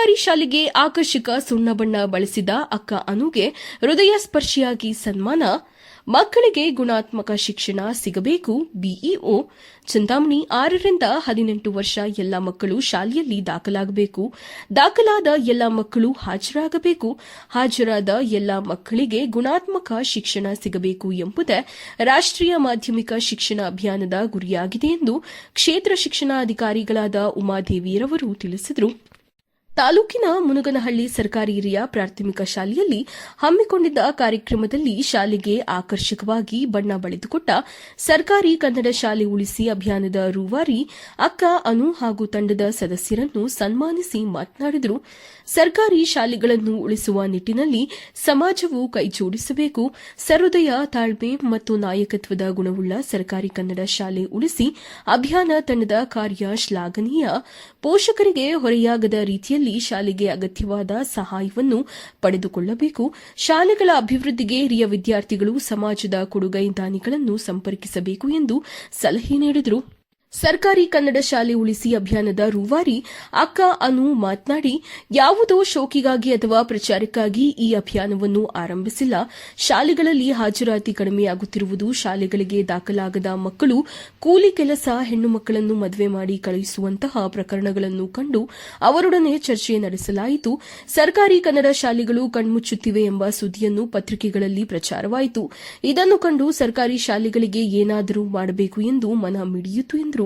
ಸರ್ಕಾರಿ ಶಾಲೆಗೆ ಆಕರ್ಷಕ ಸುಣ್ಣ ಬಣ್ಣ ಬಳಸಿದ ಅಕ್ಕ ಅನುಗೆ ಹೃದಯ ಸ್ಪರ್ಶಿಯಾಗಿ ಸನ್ಮಾನ. ಮಕ್ಕಳಿಗೆ ಗುಣಾತ್ಮಕ ಶಿಕ್ಷಣ ಸಿಗಬೇಕು. ಬಿಇಒ. ಚಿಂತಾಮಣಿ ಆರರಿಂದ ಹದಿನೆಂಟು ವರ್ಷ ಎಲ್ಲ ಮಕ್ಕಳು ಶಾಲೆಯಲ್ಲಿ ದಾಖಲಾಗಬೇಕು. ದಾಖಲಾದ ಎಲ್ಲ ಮಕ್ಕಳು ಹಾಜರಾಗಬೇಕು. ಹಾಜರಾದ ಎಲ್ಲ ಮಕ್ಕಳಿಗೆ ಗುಣಾತ್ಮಕ ಶಿಕ್ಷಣ ಸಿಗಬೇಕು ಎಂಬುದೇ ರಾಷ್ಟ್ರೀಯ ಮಾಧ್ಯಮಿಕ ಶಿಕ್ಷಣ ಅಭಿಯಾನದ ಗುರಿಯಾಗಿದೆ ಎಂದು ಕ್ಷೇತ್ರ ಶಿಕ್ಷಣಾಧಿಕಾರಿಗಳಾದ ಉಮಾದೇವಿರವರು ತಿಳಿಸಿದರು. ತಾಲೂಕಿನ ಮುನಗನಹಳ್ಳಿ ಸರ್ಕಾರಿ ಹಿರಿಯ ಪ್ರಾಥಮಿಕ ಶಾಲೆಯಲ್ಲಿ ಹಮ್ಮಿಕೊಂಡಿದ್ದ ಕಾರ್ಯಕ್ರಮದಲ್ಲಿ ಶಾಲೆಗೆ ಆಕರ್ಷಕವಾಗಿ ಬಣ್ಣ ಬಳಿದುಕೊಟ್ಟ ಸರ್ಕಾರಿ ಕನ್ನಡ ಶಾಲೆ ಉಳಿಸಿ ಅಭಿಯಾನದ ರೂವಾರಿ ಅಕ್ಕ, ಅನು ಹಾಗೂ ತಂಡದ ಸದಸ್ಯರನ್ನು ಸನ್ಮಾನಿಸಿ ಮಾತನಾಡಿದರು. ಸರ್ಕಾರಿ ಶಾಲೆಗಳನ್ನು ಉಳಿಸುವ ನಿಟ್ಟಿನಲ್ಲಿ ಸಮಾಜವು ಕೈಜೋಡಿಸಬೇಕು ಸರ್ವೋದಯ ತಾಳ್ಮೆ ಮತ್ತು ನಾಯಕತ್ವದ ಗುಣವುಳ್ಳ ಸರ್ಕಾರಿ ಕನ್ನಡ ಶಾಲೆ ಉಳಿಸಿ ಅಭಿಯಾನ ತಂಡದ ಕಾರ್ಯ ಶ್ಲಾಘನೀಯ. ಪೋಷಕರಿಗೆ ಹೊರೆಯಾಗದ ರೀತಿಯಲ್ಲಿ ಶಾಲೆಗೆ ಅಗತ್ಯವಾದ ಸಹಾಯವನ್ನು ಪಡೆದುಕೊಳ್ಳಬೇಕು. ಶಾಲೆಗಳ ಅಭಿವೃದ್ಧಿಗೆ ಹಿರಿಯ ವಿದ್ಯಾರ್ಥಿಗಳು ಸಮಾಜದ ಕೊಡುಗೈ ದಾನಿಗಳನ್ನು ಸಂಪರ್ಕಿಸಬೇಕು ಎಂದು ಸಲಹೆ ನೀಡಿದರು. ಸರ್ಕಾರಿ ಕನ್ನಡ ಶಾಲೆ ಉಳಿಸಿ ಅಭಿಯಾನದ ರೂವಾರಿ ಅಕ್ಕ ಅನು ಮಾತನಾಡಿ, ಯಾವುದೋ ಶೋಕಿಗಾಗಿ ಅಥವಾ ಪ್ರಚಾರಕ್ಕಾಗಿ ಈ ಅಭಿಯಾನವನ್ನು ಆರಂಭಿಸಿಲ್ಲ. ಶಾಲೆಗಳಲ್ಲಿ ಹಾಜರಾತಿ ಕಡಿಮೆಯಾಗುತ್ತಿರುವುದು ಶಾಲೆಗಳಿಗೆ ದಾಖಲಾಗದ ಮಕ್ಕಳು ಕೂಲಿ ಕೆಲಸ, ಹೆಣ್ಣು ಮಕ್ಕಳನ್ನು ಮದುವೆ ಮಾಡಿ ಕಳುಹಿಸುವಂತಹ ಪ್ರಕರಣಗಳನ್ನು ಕಂಡು ಅವರೊಡನೆ ಚರ್ಚೆ ನಡೆಸಲಾಯಿತು. ಸರ್ಕಾರಿ ಕನ್ನಡ ಶಾಲೆಗಳು ಕಣ್ಮುಚ್ಚುತ್ತಿವೆ ಎಂಬ ಸುದ್ದಿಯನ್ನು ಪತ್ರಿಕೆಗಳಲ್ಲಿ ಪ್ರಚಾರವಾಯಿತು. ಇದನ್ನು ಕಂಡು ಸರ್ಕಾರಿ ಶಾಲೆಗಳಿಗೆ ಏನಾದರೂ ಮಾಡಬೇಕು ಎಂದು ಮನ ಮಿಡಿಯಿತು ಎಂದರು.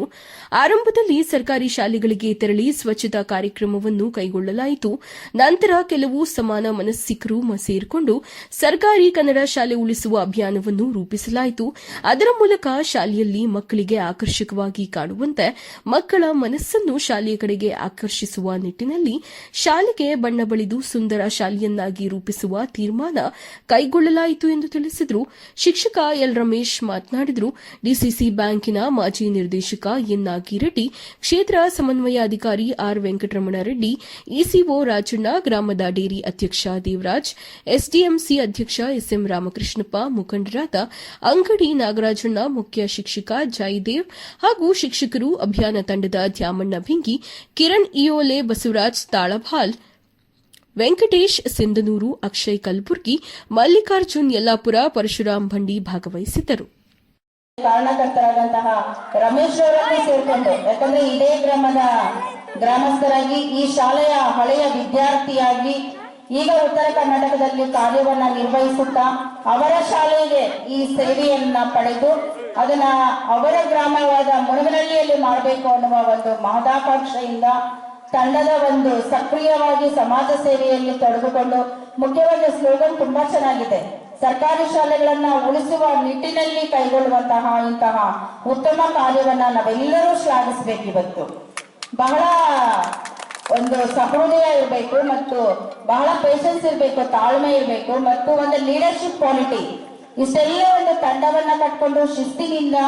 ಆರಂಭದಲ್ಲಿ ಸರ್ಕಾರಿ ಶಾಲೆಗಳಿಗೆ ತೆರಳಿ ಸ್ವಚ್ಛತಾ ಕಾರ್ಯಕ್ರಮವನ್ನು ಕೈಗೊಳ್ಳಲಾಯಿತು. ನಂತರ ಕೆಲವು ಸಮಾನ ಮನಸ್ಸಿಕರು ಸೇರಿಕೊಂಡು ಸರ್ಕಾರಿ ಕನ್ನಡ ಶಾಲೆ ಉಳಿಸುವ ಅಭಿಯಾನವನ್ನು ರೂಪಿಸಲಾಯಿತು. ಅದರ ಮೂಲಕ ಶಾಲೆಯಲ್ಲಿ ಮಕ್ಕಳಿಗೆ ಆಕರ್ಷಕವಾಗಿ ಕಾಣುವಂತೆ ಮಕ್ಕಳ ಮನಸ್ಸನ್ನು ಶಾಲೆಯ ಕಡೆಗೆ ಆಕರ್ಷಿಸುವ ನಿಟ್ಟಿನಲ್ಲಿ ಶಾಲೆಗೆ ಬಣ್ಣ ಬಳಿದು ಸುಂದರ ಶಾಲೆಯನ್ನಾಗಿ ರೂಪಿಸುವ ತೀರ್ಮಾನ ಕೈಗೊಳ್ಳಲಾಯಿತು ಎಂದು ತಿಳಿಸಿದರು. ಶಿಕ್ಷಕ ಎಲ್ ರಮೇಶ್ ಮಾತನಾಡಿದರು. ಡಿಸಿಸಿ ಬ್ಯಾಂಕಿನ ಮಾಜಿ ನಿರ್ದೇಶಕ ಎನ್ ನಾಗಿರೆಡ್ಡಿ ಕ್ಷೇತ್ರ ಸಮನ್ವಯಾಧಿಕಾರಿ ಆರ್ ವೆಂಕಟರಮಣ ರೆಡ್ಡಿ ಇಸಿಒ ರಾಜಣ್ಣ, ಗ್ರಾಮದ ಡೇರಿ ಅಧ್ಯಕ್ಷ ದೇವರಾಜ್, ಎಸ್ಡಿಎಂಸಿ ಅಧ್ಯಕ್ಷ ಎಸ್ಎಂ ರಾಮಕೃಷ್ಣಪ್ಪ, ಮುಖಂಡರಾದ ಅಂಗಡಿ ನಾಗರಾಜಣ್ಣ, ಮುಖ್ಯ ಶಿಕ್ಷಕ ಜಯದೇವ್ ಹಾಗೂ ಶಿಕ್ಷಕರು ಅಭಿಯಾನ ತಂಡದ ದ್ಯಾಮಣ್ಣ ಭಿಂಗಿ, ಕಿರಣ್ ಇಯೋಲೆ ಬಸವರಾಜ್ ತಾಳಭಾಲ್ ವೆಂಕಟೇಶ್ ಸಿಂಧನೂರು, ಅಕ್ಷಯ್ ಕಲಬುರ್ಗಿ, ಮಲ್ಲಿಕಾರ್ಜುನ್ ಯಲ್ಲಾಪುರ, ಪರಶುರಾಮ್ ಭಂಡಿ ಭಾಗವಹಿಸಿದ್ದರು. ಕಾರಣಕರ್ತರಾದಂತಹ ರಮೇಶ್ ಅವರನ್ನು ಸೇರ್ಕೊಂಡು, ಯಾಕಂದ್ರೆ ಇದೇ ಗ್ರಾಮದ ಗ್ರಾಮಸ್ಥರಾಗಿ ಈ ಶಾಲೆಯ ಹಳೆಯ ವಿದ್ಯಾರ್ಥಿಯಾಗಿ ಈಗ ಉತ್ತರ ಕರ್ನಾಟಕದಲ್ಲಿ ಕಾರ್ಯವನ್ನ ನಿರ್ವಹಿಸುತ್ತಾ ಅವರ ಶಾಲೆಗೆ ಈ ಸೇವೆಯನ್ನ ಪಡೆದು ಅದನ್ನ ಅವರ ಗ್ರಾಮವಾದ ಮುನಗನಹಳ್ಳಿಯಲ್ಲಿ ಮಾಡಬೇಕು ಅನ್ನುವ ಒಂದು ಮಹದಾಕಾಂಕ್ಷೆಯಿಂದ ತಂಡದ ಒಂದು ಸಕ್ರಿಯವಾಗಿ ಸಮಾಜ ಸೇವೆಯಲ್ಲಿ ತೊಡಗಿಕೊಂಡು ಮುಖ್ಯವಾಗಿ ಸ್ಲೋಗನ್ ತುಂಬಾ ಚೆನ್ನಾಗಿದೆ. ಸರ್ಕಾರಿ ಶಾಲೆಗಳನ್ನ ಉಳಿಸುವ ನಿಟ್ಟಿನಲ್ಲಿ ಕೈಗೊಳ್ಳುವಂತಹ ಇಂತಹ ಉತ್ತಮ ಕಾರ್ಯವನ್ನ ನಾವೆಲ್ಲರೂ ಶ್ಲಾಘಿಸಬೇಕು ಇವತ್ತು. ಬಹಳ ಒಂದು ಸಹೃದಯ ಇರಬೇಕು ಮತ್ತು ಬಹಳ ಪೇಷನ್ಸ್ ಇರಬೇಕು, ತಾಳ್ಮೆ ಇರಬೇಕು ಮತ್ತು ಒಂದು ಲೀಡರ್ಶಿಪ್ ಕ್ವಾಲಿಟಿ ಇಷ್ಟೆಲ್ಲ ಒಂದು ತಂಡವನ್ನ ಕಟ್ಕೊಂಡು ಶಿಸ್ತಿನಿಂದ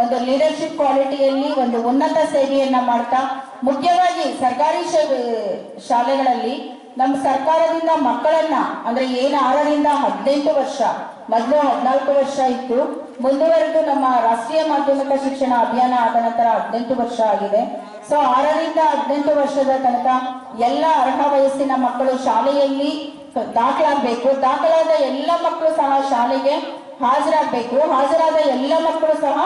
ಒಂದು ಲೀಡರ್ಶಿಪ್ ಕ್ವಾಲಿಟಿಯಲ್ಲಿ ಒಂದು ಉನ್ನತ ಸೇವೆಯನ್ನ ಮಾಡ್ತಾ ಮುಖ್ಯವಾಗಿ ಸರ್ಕಾರಿ ಶಾಲೆಗಳಲ್ಲಿ ನಮ್ಮ ಸರ್ಕಾರದಿಂದ ಮಕ್ಕಳನ್ನ, ಅಂದ್ರೆ ಏನ್ ಆರರಿಂದ ಹದಿನೆಂಟು ವರ್ಷ, ಮೊದಲು ಹದಿನಾಲ್ಕು ವರ್ಷ ಇತ್ತು, ಮುಂದುವರೆದು ನಮ್ಮ ರಾಷ್ಟ್ರೀಯ ಮಾಧ್ಯಮಿಕ ಶಿಕ್ಷಣ ಅಭಿಯಾನ ಆದ ನಂತರ ಹದಿನೆಂಟು ವರ್ಷ ಆಗಿದೆ. ಸೊ ಆರರಿಂದ ಹದಿನೆಂಟು ವರ್ಷದ ತನಕ ಎಲ್ಲ ಅರ್ಹ ವಯಸ್ಸಿನ ಮಕ್ಕಳು ಶಾಲೆಯಲ್ಲಿ ದಾಖಲಾಗಬೇಕು. ದಾಖಲಾದ ಎಲ್ಲ ಮಕ್ಕಳು ಸಹ ಶಾಲೆಗೆ ಹಾಜರಾಗಬೇಕು. ಹಾಜರಾದ ಎಲ್ಲ ಮಕ್ಕಳು ಸಹ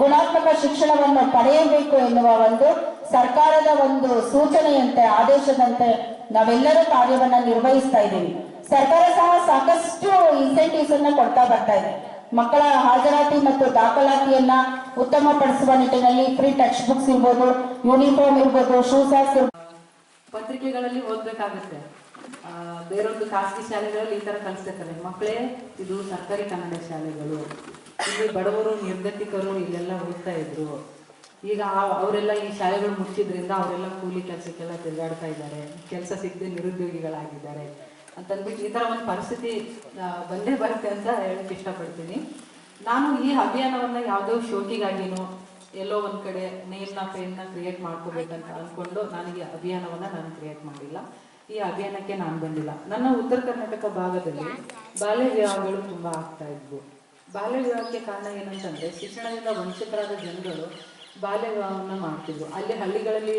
ಗುಣಾತ್ಮಕ ಶಿಕ್ಷಣವನ್ನು ಪಡೆಯಬೇಕು ಎನ್ನುವ ಒಂದು ಸರ್ಕಾರದ ಒಂದು ಸೂಚನೆಯಂತೆ, ಆದೇಶದಂತೆ ನಾವೆಲ್ಲರೂ ಕಾರ್ಯವನ್ನ ನಿರ್ವಹಿಸ್ತಾ ಇದ್ದೀವಿ. ಸರ್ಕಾರ ಸಹ ಸಾಕಷ್ಟು ಇನ್ಸೆಂಟಿವ್ಸ್ ಅನ್ನ ಕೊಡ್ತಾ ಬರ್ತಾ ಇದೆ. ಮಕ್ಕಳ ಹಾಜರಾತಿ ಮತ್ತು ದಾಖಲಾತಿಯನ್ನ ಉತ್ತಮ ಪಡಿಸುವ ನಿಟ್ಟಿನಲ್ಲಿ ಫ್ರೀ ಟೆಕ್ಸ್ಟ್ ಬುಕ್ಸ್ ಇರ್ಬೋದು ಯೂನಿಫಾರ್ಮ್ ಇರ್ಬೋದು. ಶೂಸ್ ಪತ್ರಿಕೆಗಳಲ್ಲಿ ಓದ್ಬೇಕಾಗುತ್ತೆ. ಬೇರೊಂದು ಖಾಸಗಿ ಶಾಲೆಗಳಲ್ಲಿ ಈ ತರ ಕಲಿಸ್ತಿರ್ತಾರೆ. ಮಕ್ಕಳೇ ಇದು ಸರ್ಕಾರಿ ಕನ್ನಡ ಶಾಲೆಗಳು. ಇಲ್ಲಿ ಬಡವರು, ನಿರ್ಗತಿಕರು ಇಲ್ಲೆಲ್ಲ ಓದ್ತಾ ಇದ್ರು. ಈಗ ಅವರೆಲ್ಲ ಈ ಶಾಲೆಗಳು ಮುಚ್ಚಿದ್ರಿಂದ ಅವರೆಲ್ಲ ಕೂಲಿ ಕೆಲಸಕ್ಕೆಲ್ಲ ತಿರುಗಾಡ್ತಾ ಇದ್ದಾರೆ. ಕೆಲಸ ಸಿಗದೆ ನಿರುದ್ಯೋಗಿಗಳಾಗಿದ್ದಾರೆ. ಅಂತಂದ್ಬಿಟ್ಟು ಈ ತರ ಒಂದು ಪರಿಸ್ಥಿತಿ ಬಂದೇ ಬರುತ್ತೆ ಅಂತ ಹೇಳಕ್ ಇಷ್ಟಪಡ್ತೀನಿ. ನಾನು ಈ ಅಭಿಯಾನವನ್ನ ಯಾವುದೋ ಶೋಕಿಗಾಗಿನೋ, ಎಲ್ಲೋ ಒಂದ್ ಕಡೆ ನೇಮ್ನ ಪೇನ್ನ ಕ್ರಿಯೇಟ್ ಮಾಡ್ಕೋಬೇಕಂತ ಅನ್ಕೊಂಡು ನನಗೆ ಅಭಿಯಾನವನ್ನ ನಾನು ಕ್ರಿಯೇಟ್ ಮಾಡಿಲ್ಲ. ಈ ಅಭಿಯಾನಕ್ಕೆ ನಾನು ಬಂದಿಲ್ಲ. ನನ್ನ ಉತ್ತರ ಕರ್ನಾಟಕ ಭಾಗದಲ್ಲಿ ಬಾಲ್ಯ ವಿವಾಹಗಳು ತುಂಬಾ ಆಗ್ತಾ ಇದ್ವು. ಬಾಲ್ಯ ವಿವಾಹಕ್ಕೆ ಕಾರಣ ಏನಂತಂದ್ರೆ ಶಿಕ್ಷಣದಿಂದ ವಂಚಿತರಾದ ಜನಗಳು ಬಾಲ್ಯ ವಿವಾಹವನ್ನ ಮಾಡ್ತಿದ್ರು. ಅಲ್ಲಿ ಹಳ್ಳಿಗಳಲ್ಲಿ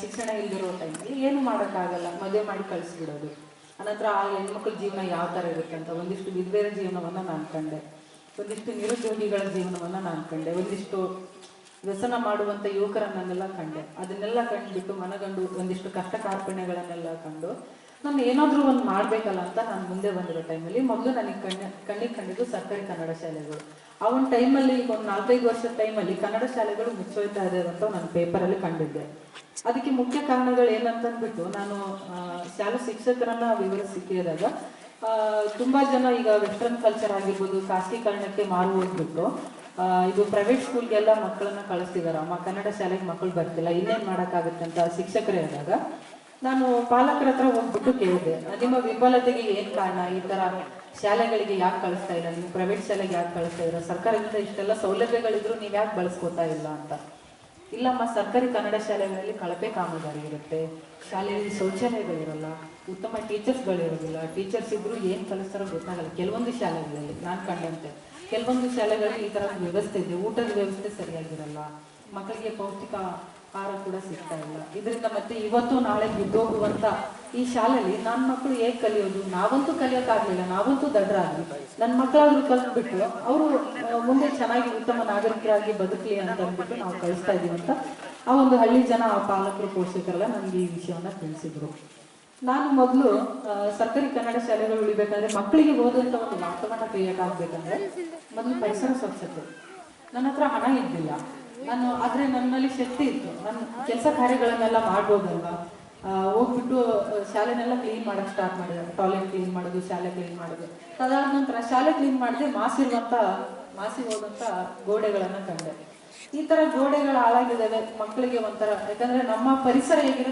ಶಿಕ್ಷಣ ಇಲ್ದಿರೋ ಟೈಮಲ್ಲಿ ಏನು ಮಾಡೋಕ್ಕಾಗಲ್ಲ. ಮದುವೆ ಮಾಡಿ ಕಳಿಸ್ಬಿಡೋದು. ಅನಂತರ ಆ ಹೆಣ್ಮಕ್ಳ ಜೀವನ ಯಾವ ಥರ ಇರುತ್ತೆ ಅಂತ ಒಂದಿಷ್ಟು ವಿಧವೆಯರ ಜೀವನವನ್ನು ನಾನು ಕಂಡೆ. ಒಂದಿಷ್ಟು ನಿರುದ್ಯೋಗಿಗಳ ಜೀವನವನ್ನು ನಾನು ಕಂಡೆ. ಒಂದಿಷ್ಟು ವ್ಯಸನ ಮಾಡುವಂಥ ಯುವಕರನ್ನೆಲ್ಲ ಕಂಡೆ. ಅದನ್ನೆಲ್ಲ ಕಂಡುಬಿಟ್ಟು ಮನಗಂಡು ಒಂದಿಷ್ಟು ಕಷ್ಟ ಕಾರ್ಪಣ್ಯಗಳನ್ನೆಲ್ಲ ಕಂಡು, ನಾನು ಏನಾದರೂ ಒಂದು ಮಾಡಬೇಕಲ್ಲ ಅಂತ ನಾನು ಮುಂದೆ ಬಂದಿರೋ ಟೈಮಲ್ಲಿ ಮೊದಲು ನನಗೆ ಕಣ್ಣ, ಕಣ್ಣಿಗೆ ಕಂಡಿದ್ದು ಸರ್ಕಾರಿ ಕನ್ನಡ ಶಾಲೆಗಳು. ಆ ಒಂದು ಟೈಮಲ್ಲಿ ಈಗ ಒಂದು ನಾಲ್ಕೈದು ವರ್ಷದ ಟೈಮಲ್ಲಿ ಕನ್ನಡ ಶಾಲೆಗಳು ಮುಚ್ಚೋಯ್ತಾ ಇದೆ ಅಂತ ನಾನು ಪೇಪರಲ್ಲಿ ಕಂಡಿದ್ದೆ. ಅದಕ್ಕೆ ಮುಖ್ಯ ಕಾರಣಗಳು ಏನಂತಂದ್ಬಿಟ್ಟು ನಾನು ಶಾಲೆ ಶಿಕ್ಷಕರನ್ನ ವಿವರಿಸಿ ಸಿಕ್ಕಿದಾಗ ತುಂಬಾ ಜನ ಈಗ ವೆಸ್ಟರ್ನ್ ಕಲ್ಚರ್ ಆಗಿರ್ಬೋದು, ಖಾಸಗೀಕರಣಕ್ಕೆ ಮಾರು ಹೋಗ್ಬಿಟ್ಟು ಇದು ಪ್ರೈವೇಟ್ ಸ್ಕೂಲ್ಗೆಲ್ಲ ಮಕ್ಕಳನ್ನ ಕಳಿಸ್ತಿದಾರ. ಅಮ್ಮ, ಕನ್ನಡ ಶಾಲೆಗೆ ಮಕ್ಕಳು ಬರ್ತಿಲ್ಲ. ಇನ್ನೇನು ಮಾಡೋಕ್ಕಾಗುತ್ತೆ ಅಂತ ಶಿಕ್ಷಕರು ಹೇಳಿದಾಗ, ನಾನು ಪಾಲಕರ ಹತ್ರ ಹೋಗ್ಬಿಟ್ಟು ಕೇಳಿದೆ. ನಿಮ್ಮ ವಿಫಲತೆಗೆ ಏನು ಕಾರಣ? ಈ ಥರ ಶಾಲೆಗಳಿಗೆ ಯಾಕೆ ಕಳಿಸ್ತಾ ಇಲ್ಲ? ನೀವು ಪ್ರೈವೇಟ್ ಶಾಲೆಗೆ ಯಾಕೆ ಕಳಿಸ್ತಾ ಇದ್ದೀರಾ ಸರ್ಕಾರದಿಂದ ಇಷ್ಟೆಲ್ಲ ಸೌಲಭ್ಯಗಳಿದ್ರು ನೀವು ಯಾಕೆ ಬಳಸ್ಕೋತಾ ಇಲ್ಲ ಅಂತ. ಇಲ್ಲಮ್ಮ, ಸರ್ಕಾರಿ ಕನ್ನಡ ಶಾಲೆಗಳಲ್ಲಿ ಕಳಪೆ ಕಾಮಗಾರಿ ಇರುತ್ತೆ. ಶಾಲೆಯಲ್ಲಿ ಶೌಚಾಲಯಗಳಿರಲ್ಲ. ಉತ್ತಮ ಟೀಚರ್ಸ್ಗಳಿರೋದಿಲ್ಲ ಟೀಚರ್ಸ್ ಇದ್ರು ಏನು ಕಲಿಸ್ತಾರೋ ಗೊತ್ತಾಗಲ್ಲ. ಕೆಲವೊಂದು ಶಾಲೆಗಳಲ್ಲಿ, ನಾನು ಕಂಡಂತೆ, ಕೆಲವೊಂದು ಶಾಲೆಗಳಲ್ಲಿ ಈ ಥರ ವ್ಯವಸ್ಥೆ ಇದೆ. ಊಟದ ವ್ಯವಸ್ಥೆ ಸರಿಯಾಗಿರಲ್ಲ. ಮಕ್ಕಳಿಗೆ ಪೌಷ್ಟಿಕ ಆಹಾರ ಕೂಡ ಸಿಗ್ತಾ ಇಲ್ಲ. ಇದರಿಂದ ಮತ್ತೆ ಇವತ್ತು ನಾಳೆ ಬಿದ್ದೋಗುವಂತ ಈ ಶಾಲೆಯಲ್ಲಿ ನನ್ನ ಮಕ್ಕಳು ಹೇಗೆ ಕಲಿಯೋದು? ನಾವಂತೂ ಕಲಿಯೋಕ್ಕಾಗ್ಲಿಲ್ಲ ನಾವಂತೂ ದಡ್ರಾದ್ವಿ. ನನ್ನ ಮಕ್ಕಳಾದ್ರೂ ಕಲ್ತ್ಬಿಟ್ಟು, ಅವರು ಮುಂದೆ ಚೆನ್ನಾಗಿ ಉತ್ತಮ ನಾಗರಿಕರಾಗಿ ಬದುಕಲಿ ಅಂತ ಅಂದ್ಬಿಟ್ಟು ನಾವು ಕಳಿಸ್ತಾ ಇದೀವಿ ಅಂತ ಆ ಒಂದು ಹಳ್ಳಿ ಜನ, ಆ ಪಾಲಕರು, ಪೋಷಕರೆಲ್ಲ ನಮ್ಗೆ ಈ ವಿಷಯವನ್ನ ತಿಳಿಸಿದ್ರು. ನಾನು ಮೊದಲು ಸರ್ಕಾರಿ ಕನ್ನಡ ಶಾಲೆಗಳು ಉಳಿಬೇಕಾದ್ರೆ ಮಕ್ಕಳಿಗೆ ಓದುವಂತ ಒಂದು ವಾತಾವರಣ ಕ್ರಿಯೇಟ್ ಆಗ್ಬೇಕಂದ್ರೆ ಮೊದಲು ಪರಿಸರ ಸ್ವಚ್ಛತೆ. ನನ್ನ ಹತ್ರ ಹಣ ಇದ್ದಿಲ್ಲ. ನಾನು, ಆದ್ರೆ ನನ್ನಲ್ಲಿ ಶಕ್ತಿ ಇತ್ತು. ನನ್ನ ಕೆಲಸ ಕಾರ್ಯಗಳನ್ನೆಲ್ಲ ಮಾಡ್ಬೋದಲ್ವಾ? ಹೋಗ್ಬಿಟ್ಟು ಶಾಲೆನೆಲ್ಲ ಕ್ಲೀನ್ ಮಾಡಕ್ ಸ್ಟಾರ್ಟ್ ಮಾಡಿದೆ. ಟಾಯ್ಲೆಟ್ ಕ್ಲೀನ್ ಮಾಡೋದು, ಶಾಲೆ ಕ್ಲೀನ್ ಮಾಡೋದು. ಅದಾದ ನಂತರ ಶಾಲೆ ಕ್ಲೀನ್ ಮಾಡಿದ್ರೆ ಮಾಸಿರುವಂತ, ಮಾಸಿ ಹೋದಂತ ಗೋಡೆಗಳನ್ನ ಕಂಡೆ. ಈ ತರ ಗೋಡೆಗಳು ಹಾಳಾಗಿದ್ದಾವೆ ಮಕ್ಕಳಿಗೆ ಒಂಥರ. ಯಾಕಂದ್ರೆ ನಮ್ಮ ಪರಿಸರ ಹೇಗಿರುತ್ತೆ